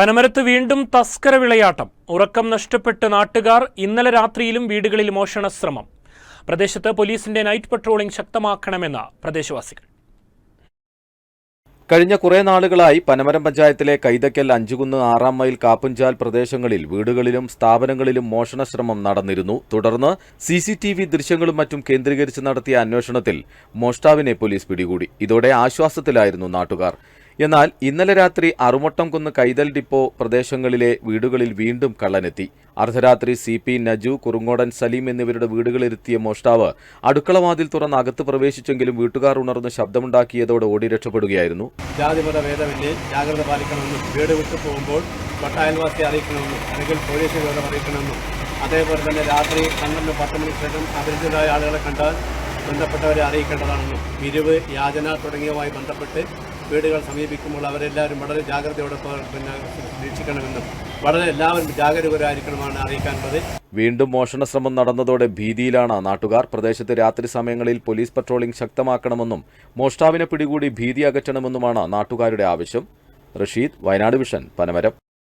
പനമരത്ത് വീണ്ടും തസ്കര വിളയാട്ടം. ഉറക്കം നഷ്ടപ്പെട്ട് നാട്ടുകാർ ഇന്നലെ രാത്രിയിലും വീടുകളിൽ മോഷണ ശ്രമം പ്രദേശത്ത് പോലീസിന്റെ നൈറ്റ് പട്രോളിംഗ് ശക്തമാക്കണമെന്ന് പ്രദേശവാസികൾ. കഴിഞ്ഞ കുറെ നാളുകളായി പനമരം പഞ്ചായത്തിലെ കൈതക്കൽ അഞ്ചുകുന്ന് ആറാം മൈൽ കാപ്പുഞ്ചാൽ പ്രദേശങ്ങളിൽ വീടുകളിലും സ്ഥാപനങ്ങളിലും മോഷണശ്രമം നടന്നിരുന്നു. തുടർന്ന് സി സി ടി വി ദൃശ്യങ്ങളും മറ്റും കേന്ദ്രീകരിച്ച് നടത്തിയ അന്വേഷണത്തിൽ മോഷ്ടാവിനെ പോലീസ് പിടികൂടി. ഇതോടെ ആശ്വാസത്തിലായിരുന്നു നാട്ടുകാർ. എന്നാൽ ഇന്നലെ രാത്രി അറുമട്ടംകുന്ന് കൈതൽ ഡിപ്പോ പ്രദേശങ്ങളിലെ വീടുകളിൽ വീണ്ടും കള്ളനെത്തി. അർദ്ധരാത്രി സി പി നജു കുറുങ്ങോടൻ സലീം എന്നിവരുടെ വീടുകളിലെത്തിയ മോഷ്ടാവ് അടുക്കളവാതിൽ തുറന്ന് അകത്ത് പ്രവേശിച്ചെങ്കിലും വീട്ടുകാർ ഉണർന്ന് ശബ്ദമുണ്ടാക്കിയതോടെ ഓടി രക്ഷപ്പെടുകയായിരുന്നു. ജാതിമത ഭേദമന്യേ ജാഗ്രത പാലിക്കണമെന്നും വീട് വിട്ടു പോകുമ്പോൾ തൊട്ടയൽവാസിയെ അറിയിക്കണമെന്നും അല്ലെങ്കിൽ പോലീസ് വിവരം അറിയിക്കണമെന്നും. അതേപോലെ തന്നെ രാത്രി പന്ത്രണ്ട് പത്ത് മണിക്ക് ശേഷം അപരിചിതരായ ആളുകളെ കണ്ടാൽ ബന്ധപ്പെട്ടവരെ അറിയിക്കേണ്ടതാണെന്നും. പിരിവ് യാചന തുടങ്ങിയവുമായി ബന്ധപ്പെട്ട് വീടുകൾ സമീപിക്കുമ്പോൾ അവരെല്ലാവരും വളരെ ജാഗ്രതയോടെ പിന്നെ നിരീക്ഷിക്കണമെന്നും വളരെ എല്ലാവരും ജാഗരൂകരായിരിക്കണമെന്നാണ് അറിയിക്കാനുള്ളത്. വീണ്ടും മോഷണ ശ്രമം നടന്നതോടെ ഭീതിയിലാണ് നാട്ടുകാർ. പ്രദേശത്ത് രാത്രി സമയങ്ങളിൽ പോലീസ് പട്രോളിംഗ് ശക്തമാക്കണമെന്നും മോഷ്ടാവിനെ പിടികൂടി ഭീതി അകറ്റണമെന്നുമാണ് നാട്ടുകാരുടെ ആവശ്യം. റഷീദ് വയനാട് വിഷൻ പനമരം.